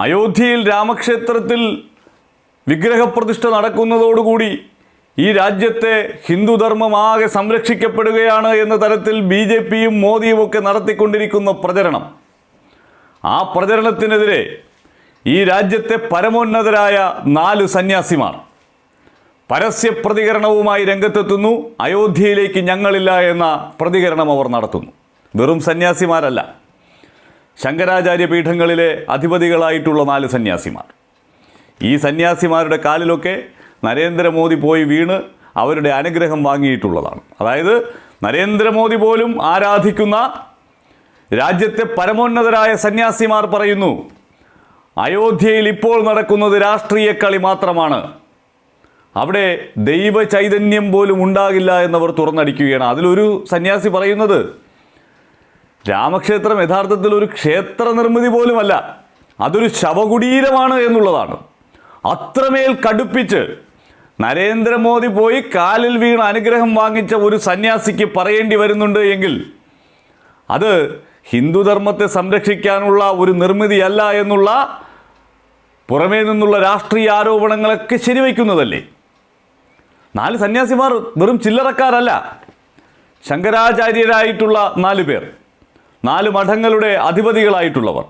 അയോധ്യയിൽ രാമക്ഷേത്രത്തിൽ വിഗ്രഹപ്രതിഷ്ഠ നടക്കുന്നതോടുകൂടി ഈ രാജ്യത്തെ ഹിന്ദുധർമ്മമാകെ സംരക്ഷിക്കപ്പെടുകയാണ് എന്ന തരത്തിൽ ബി ജെ പിയും മോദിയും ഒക്കെ നടത്തിക്കൊണ്ടിരിക്കുന്ന പ്രചരണം. ആ പ്രചരണത്തിനെതിരെ ഈ രാജ്യത്തെ പരമോന്നതരായ നാല് സന്യാസിമാർ പരസ്യ പ്രതികരണവുമായി രംഗത്തെത്തുന്നു. അയോധ്യയിലേക്ക് ഞങ്ങളില്ല എന്ന പ്രതികരണം അവർ നടത്തുന്നു. വെറും സന്യാസിമാരല്ല. ശങ്കരാചാര്യ പീഠങ്ങളിലെ അധിപതികളായിട്ടുള്ള നാല് സന്യാസിമാർ. ഈ സന്യാസിമാരുടെ കാലിലൊക്കെ നരേന്ദ്രമോദി പോയി വീണ് അവരുടെ അനുഗ്രഹം വാങ്ങിയിട്ടുള്ളതാണ്. അതായത് നരേന്ദ്രമോദി പോലും ആരാധിക്കുന്ന രാജ്യത്തെ പരമോന്നതരായ സന്യാസിമാർ പറയുന്നു അയോധ്യയിൽ ഇപ്പോൾ നടക്കുന്നത് രാഷ്ട്രീയ കളി മാത്രമാണ്. അവിടെ ദൈവ ചൈതന്യം പോലും ഉണ്ടാകില്ല എന്നവർ തുറന്നടിക്കുകയാണ്. അതിലൊരു സന്യാസി പറയുന്നത് രാമക്ഷേത്രം യഥാർത്ഥത്തിൽ ഒരു ക്ഷേത്ര നിർമ്മിതി പോലുമല്ല. അതൊരു ശവകുടീരമാണ് എന്നുള്ളതാണ്. അത്രമേൽ കടുപ്പിച്ച് നരേന്ദ്രമോദി പോയി കാലിൽ വീണ് അനുഗ്രഹം വാങ്ങിച്ച ഒരു സന്യാസിക്ക് പറയേണ്ടി വരുന്നുണ്ട് എങ്കിൽ അത് ഹിന്ദുധർമ്മത്തെ സംരക്ഷിക്കാനുള്ള ഒരു നിർമ്മിതിയല്ല എന്നുള്ള പുറമേ നിന്നുള്ള രാഷ്ട്രീയ ആരോപണങ്ങളൊക്കെ ശരിവയ്ക്കുന്നതല്ലേ? നാല് സന്യാസിമാർ വെറും ചില്ലറക്കാരല്ല. ശങ്കരാചാര്യരായിട്ടുള്ള നാല് പേർ. നാല് മഠങ്ങളുടെ അധിപതികളായിട്ടുള്ളവർ.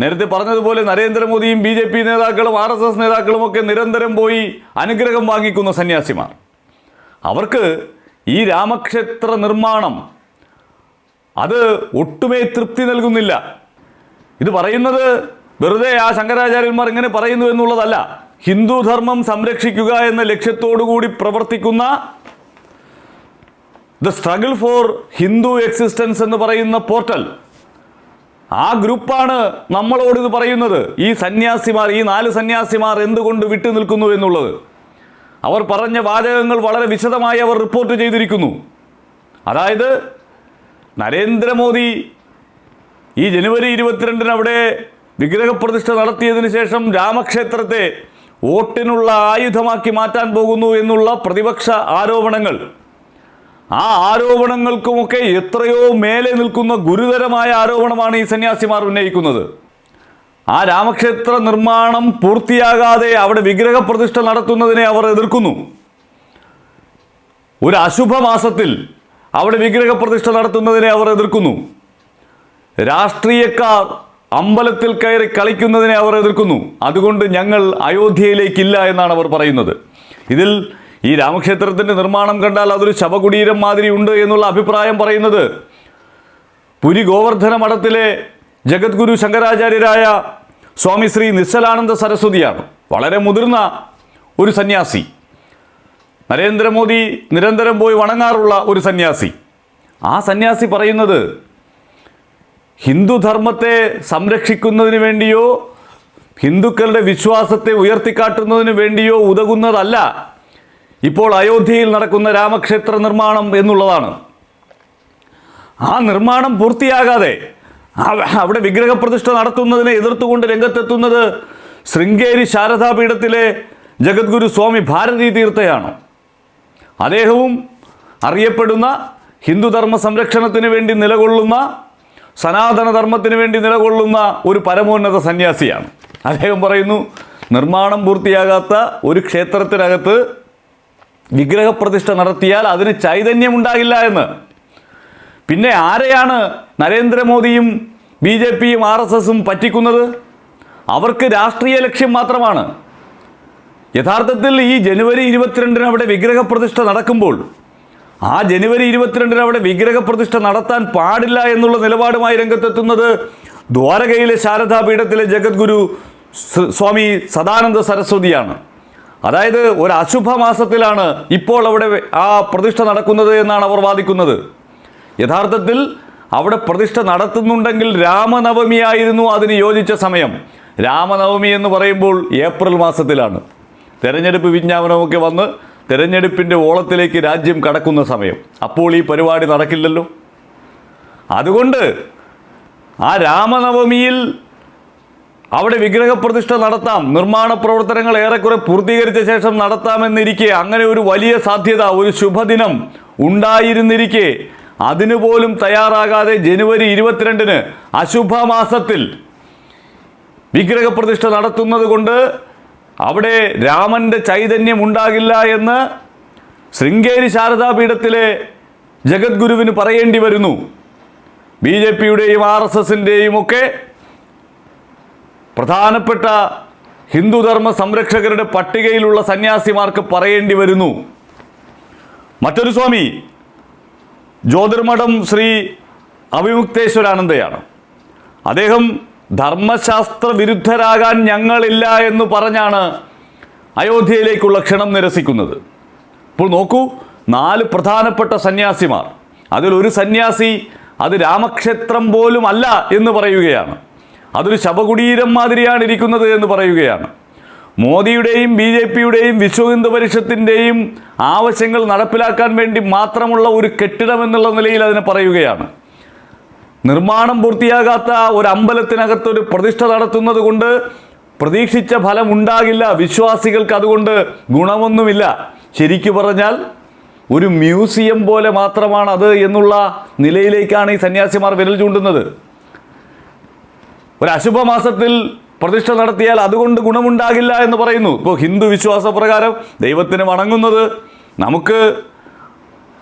നേരത്തെ പറഞ്ഞതുപോലെ നരേന്ദ്രമോദിയും ബി ജെ പി നേതാക്കളും ആർ എസ് എസ് നേതാക്കളും ഒക്കെ നിരന്തരം പോയി അനുഗ്രഹം വാങ്ങിക്കുന്ന സന്യാസിമാർ. അവർക്ക് ഈ രാമക്ഷേത്ര നിർമ്മാണം അത് ഒട്ടുമേ തൃപ്തി നൽകുന്നില്ല. ഇത് പറയുന്നത് വെറുതെ ആ ശങ്കരാചാര്യന്മാർ ഇങ്ങനെ പറയുന്നു എന്നുള്ളതല്ല. ഹിന്ദുധർമ്മം സംരക്ഷിക്കുക എന്ന ലക്ഷ്യത്തോടു കൂടി പ്രവർത്തിക്കുന്ന the struggle for Hindu existence എന്ന് പറയുന്ന പോർട്ടൽ ആ ഗ്രൂപ്പാണ് നമ്മളോട് ഇത് പറയുന്നത്. ഈ സന്യാസിമാർ ഈ നാല് സന്യാസിമാർ എന്തുകൊണ്ട് വിട്ടു നിൽക്കുന്നു എന്നുള്ളത്. അവർ പറഞ്ഞ വാചകങ്ങൾ വളരെ വിശദമായി അവർ റിപ്പോർട്ട് ചെയ്തിരിക്കുന്നു. അതായത് നരേന്ദ്രമോദി ഈ ജനുവരി ഇരുപത്തിരണ്ടിന് അവിടെ വിഗ്രഹപ്രതിഷ്ഠ നടത്തിയതിനു ശേഷം രാമക്ഷേത്രത്തെ വോട്ടിനുള്ള ആയുധമാക്കി മാറ്റാൻ പോകുന്നു എന്നുള്ള പ്രതിപക്ഷ ആരോപണങ്ങൾ. ആ ആരോപണങ്ങൾക്കുമൊക്കെ എത്രയോ മേലെ നിൽക്കുന്ന ഗുരുതരമായ ആരോപണമാണ് ഈ സന്യാസിമാർ ഉന്നയിക്കുന്നത്. ആ രാമക്ഷേത്ര നിർമ്മാണം പൂർത്തിയാകാതെ അവിടെ വിഗ്രഹപ്രതിഷ്ഠ നടത്തുന്നതിനെ അവർ എതിർക്കുന്നു. ഒരു അശുഭ മാസത്തിൽ അവിടെ വിഗ്രഹപ്രതിഷ്ഠ നടത്തുന്നതിനെ അവർ എതിർക്കുന്നു. രാഷ്ട്രീയക്കാർ അമ്പലത്തിൽ കയറി കളിക്കുന്നതിനെ അവർ എതിർക്കുന്നു. അതുകൊണ്ട് ഞങ്ങൾ അയോധ്യയിലേക്കില്ല എന്നാണ് അവർ പറയുന്നത്. ഇതിൽ ഈ രാമക്ഷേത്രത്തിന്റെ നിർമ്മാണം കണ്ടാൽ അതൊരു ശവകുടീരം മാതിരി ഉണ്ട് എന്നുള്ള അഭിപ്രായം പറയുന്നത് പുരി ഗോവർദ്ധന മഠത്തിലെ ജഗദ്ഗുരു ശങ്കരാചാര്യരായ സ്വാമി ശ്രീ നിശ്ചലാനന്ദ സരസ്വതിയാണ്. വളരെ മുതിർന്ന ഒരു സന്യാസി. നരേന്ദ്രമോദി നിരന്തരം പോയി വണങ്ങാറുള്ള ഒരു സന്യാസി. ആ സന്യാസി പറയുന്നത് ഹിന്ദുധർമ്മത്തെ സംരക്ഷിക്കുന്നതിന് വേണ്ടിയോ ഹിന്ദുക്കളുടെ വിശ്വാസത്തെ ഉയർത്തിക്കാട്ടുന്നതിന് വേണ്ടിയോ ഉതകുന്നതല്ല. ഇപ്പോൾ അയോധ്യയിൽ നടക്കുന്ന രാമക്ഷേത്ര നിർമ്മാണം എന്നുള്ളതാണ്. ആ നിർമ്മാണം പൂർത്തിയാകാതെ അവിടെ വിഗ്രഹപ്രതിഷ്ഠ നടത്തുന്നതിനെ എതിർത്തുകൊണ്ട് രംഗത്തെത്തുന്നത് ശൃംഗേരി ശാരദാപീഠത്തിലെ ജഗദ്ഗുരു സ്വാമി ഭാരതീ തീർത്ഥയാണ്. അദ്ദേഹവും അറിയപ്പെടുന്ന ഹിന്ദുധർമ്മ സംരക്ഷണത്തിന് വേണ്ടി നിലകൊള്ളുന്ന സനാതനധർമ്മത്തിന് വേണ്ടി നിലകൊള്ളുന്ന ഒരു പരമോന്നത സന്യാസിയാണ്. അദ്ദേഹം പറയുന്നു നിർമ്മാണം പൂർത്തിയാകാത്ത ഒരു ക്ഷേത്രത്തിനകത്ത് വിഗ്രഹപ്രതിഷ്ഠ നടത്തിയാൽ അതിന് ചൈതന്യമുണ്ടാകില്ല എന്ന്. പിന്നെ ആരെയാണ് നരേന്ദ്രമോദിയും ബി ജെ പിയും ആർ എസ് എസും പറ്റിക്കുന്നത്? അവർക്ക് രാഷ്ട്രീയ ലക്ഷ്യം മാത്രമാണ്. യഥാർത്ഥത്തിൽ ഈ ജനുവരി ഇരുപത്തിരണ്ടിന് അവിടെ വിഗ്രഹപ്രതിഷ്ഠ നടക്കുമ്പോൾ ആ ജനുവരി ഇരുപത്തിരണ്ടിന് അവിടെ വിഗ്രഹപ്രതിഷ്ഠ നടത്താൻ പാടില്ല എന്നുള്ള നിലപാടുമായി രംഗത്തെത്തുന്നത് ദ്വാരകയിലെ ശാരദാപീഠത്തിലെ ജഗദ്ഗുരു സ്വാമി സദാനന്ദ സരസ്വതിയാണ്. അതായത് ഒരു അശുഭ മാസത്തിലാണ് ഇപ്പോൾ അവിടെ ആ പ്രതിഷ്ഠ നടക്കുന്നത് എന്നാണ് അവർ വാദിക്കുന്നത്. യഥാർത്ഥത്തിൽ അവിടെ പ്രതിഷ്ഠ നടത്തുന്നുണ്ടെങ്കിൽ രാമനവമിയായിരുന്നു അതിന് യോജിച്ച സമയം. രാമനവമി എന്ന് പറയുമ്പോൾ ഏപ്രിൽ മാസത്തിലാണ്. തെരഞ്ഞെടുപ്പ് വിജ്ഞാപനമൊക്കെ വന്ന് തെരഞ്ഞെടുപ്പിന്റെ ഓളത്തിലേക്ക് രാജ്യം കടക്കുന്ന സമയം. അപ്പോൾ ഈ പരിപാടി നടക്കില്ലല്ലോ. അതുകൊണ്ട് ആ രാമനവമിയിൽ അവിടെ വിഗ്രഹപ്രതിഷ്ഠ നടത്താം. നിർമ്മാണ പ്രവർത്തനങ്ങൾ ഏറെക്കുറെ പൂർത്തീകരിച്ച ശേഷം നടത്താമെന്നിരിക്കെ അങ്ങനെ ഒരു വലിയ സാധ്യത ഒരു ശുഭദിനം ഉണ്ടായിരുന്നിരിക്കെ. അതിനുപോലും തയ്യാറാകാതെ ജനുവരി ഇരുപത്തിരണ്ടിന് അശുഭ മാസത്തിൽ വിഗ്രഹപ്രതിഷ്ഠ നടത്തുന്നത് കൊണ്ട് അവിടെ രാമന്റെ ചൈതന്യം ഉണ്ടാകില്ല എന്ന് ശൃംഗേരി ശാരദാപീഠത്തിലെ ജഗദ്ഗുരുവിന് പറയേണ്ടി വരുന്നു. ബി ജെ പിയുടെയും ആർ എസ് എസിന്റെയും ഒക്കെ പ്രധാനപ്പെട്ട ഹിന്ദുധർമ്മ സംരക്ഷകരുടെ പട്ടികയിലുള്ള സന്യാസിമാർക്ക് പറയേണ്ടി വരുന്നു. മറ്റൊരു സ്വാമി ജ്യോതിർമഠം ശ്രീ അവിമുക്തേശ്വരാനന്ദയാണ്. അദ്ദേഹം ധർമ്മശാസ്ത്ര വിരുദ്ധരാകാൻ ഞങ്ങളില്ല എന്ന് പറഞ്ഞാണ് അയോധ്യയിലേക്കുള്ള ക്ഷണം നിരസിക്കുന്നത്. ഇപ്പോൾ നോക്കൂ നാല് പ്രധാനപ്പെട്ട സന്യാസിമാർ. അതിലൊരു സന്യാസി അത് രാമക്ഷേത്രം പോലും അല്ല എന്ന് പറയുകയാണ്. അതൊരു ശവകുടീരം മാതിരിയാണ് ഇരിക്കുന്നത് എന്ന് പറയുകയാണ്. മോദിയുടെയും ബി ജെ പിയുടെയും വിശ്വ ഹിന്ദു പരിഷത്തിന്റെയും ആവശ്യങ്ങൾ നടപ്പിലാക്കാൻ വേണ്ടി മാത്രമുള്ള ഒരു കെട്ടിടം എന്നുള്ള നിലയിൽ അതിനെ പറയുകയാണ്. നിർമ്മാണം പൂർത്തിയാകാത്ത ഒരു അമ്പലത്തിനകത്ത് ഒരു പ്രതിഷ്ഠ നടത്തുന്നത് കൊണ്ട് പ്രതീക്ഷിച്ച ഫലം ഉണ്ടാകില്ല. വിശ്വാസികൾക്ക് അതുകൊണ്ട് ഗുണമൊന്നുമില്ല. ശരിക്കു പറഞ്ഞാൽ ഒരു മ്യൂസിയം പോലെ മാത്രമാണ് അത് എന്നുള്ള നിലയിലേക്കാണ് ഈ സന്യാസിമാർ വിരൽ ചൂണ്ടുന്നത്. ഒരു അശുഭമാസത്തിൽ പ്രതിഷ്ഠ നടത്തിയാൽ അതുകൊണ്ട് ഗുണമുണ്ടാകില്ല എന്ന് പറയുന്നു. ഇപ്പോൾ ഹിന്ദു വിശ്വാസപ്രകാരം ദൈവത്തിന് വണങ്ങുന്നത് നമുക്ക്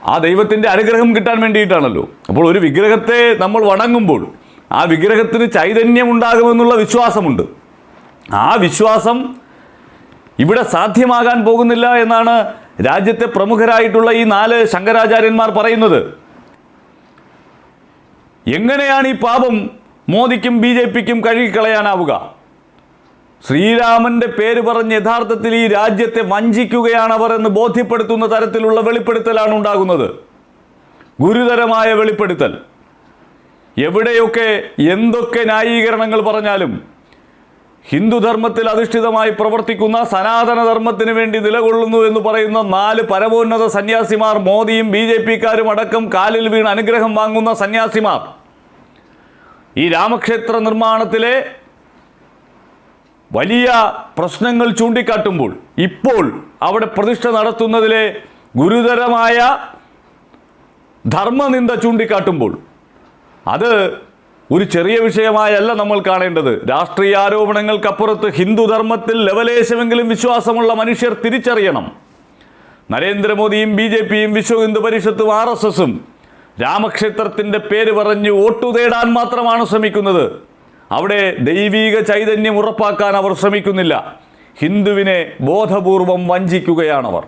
ആ ദൈവത്തിന്റെ അനുഗ്രഹം കിട്ടാൻ വേണ്ടിയിട്ടാണല്ലോ. അപ്പോൾ ഒരു വിഗ്രഹത്തെ നമ്മൾ വണങ്ങുമ്പോൾ ആ വിഗ്രഹത്തിന് ചൈതന്യം ഉണ്ടാകുമെന്നുള്ള വിശ്വാസമുണ്ട്. ആ വിശ്വാസം ഇവിടെ സാധ്യമാകാൻ പോകുന്നില്ല എന്നാണ് രാജ്യത്തെ പ്രമുഖരായിട്ടുള്ള ഈ നാല് ശങ്കരാചാര്യന്മാർ പറയുന്നത്. എങ്ങനെയാണ് ഈ പാപം മോദിക്കും ബി ജെ പിക്കും കഴുകിക്കളയാനാവുക. ശ്രീരാമന്റെ പേര് പറഞ്ഞ് യഥാർത്ഥത്തിൽ ഈ രാജ്യത്തെ വഞ്ചിക്കുകയാണ് അവർ എന്ന് ബോധ്യപ്പെടുത്തുന്ന തരത്തിലുള്ള വെളിപ്പെടുത്തലാണ് ഉണ്ടാകുന്നത്. ഗുരുതരമായ വെളിപ്പെടുത്തൽ. എവിടെയൊക്കെ എന്തൊക്കെ ന്യായീകരണങ്ങൾ പറഞ്ഞാലും ഹിന്ദുധർമ്മത്തിൽ അധിഷ്ഠിതമായി പ്രവർത്തിക്കുന്ന സനാതനധർമ്മത്തിന് വേണ്ടി നിലകൊള്ളുന്നു എന്ന് പറയുന്ന നാല് പരമോന്നത സന്യാസിമാർ മോദിയും ബി ജെ പിക്കാരും അടക്കം കാലിൽ വീണ് അനുഗ്രഹം വാങ്ങുന്ന സന്യാസിമാർ. ഈ രാമക്ഷേത്ര നിർമ്മാണത്തിലെ വലിയ പ്രശ്നങ്ങൾ ചൂണ്ടിക്കാട്ടുമ്പോൾ ഇപ്പോൾ അവിടെ പ്രതിഷ്ഠ നടത്തുന്നതിലെ ഗുരുതരമായ ധർമ്മനിന്ദ ചൂണ്ടിക്കാട്ടുമ്പോൾ അത് ഒരു ചെറിയ വിഷയമായല്ല നമ്മൾ കാണേണ്ടത്. രാഷ്ട്രീയ ആരോപണങ്ങൾക്കപ്പുറത്ത് ഹിന്ദുധർമ്മത്തിൽ ലവലേശമെങ്കിലും വിശ്വാസമുള്ള മനുഷ്യർ തിരിച്ചറിയണം. നരേന്ദ്രമോദിയും ബി ജെ പിയും വിശ്വ ഹിന്ദു പരിഷത്തും ആർ എസ് എസും രാമക്ഷേത്രത്തിന്റെ പേര് പറഞ്ഞ് വോട്ടു തേടാൻ മാത്രമാണ് ശ്രമിക്കുന്നത്. അവിടെ ദൈവീക ചൈതന്യം ഉറപ്പാക്കാൻ അവർ ശ്രമിക്കുന്നില്ല. ഹിന്ദുവിനെ ബോധപൂർവം വഞ്ചിക്കുകയാണവർ.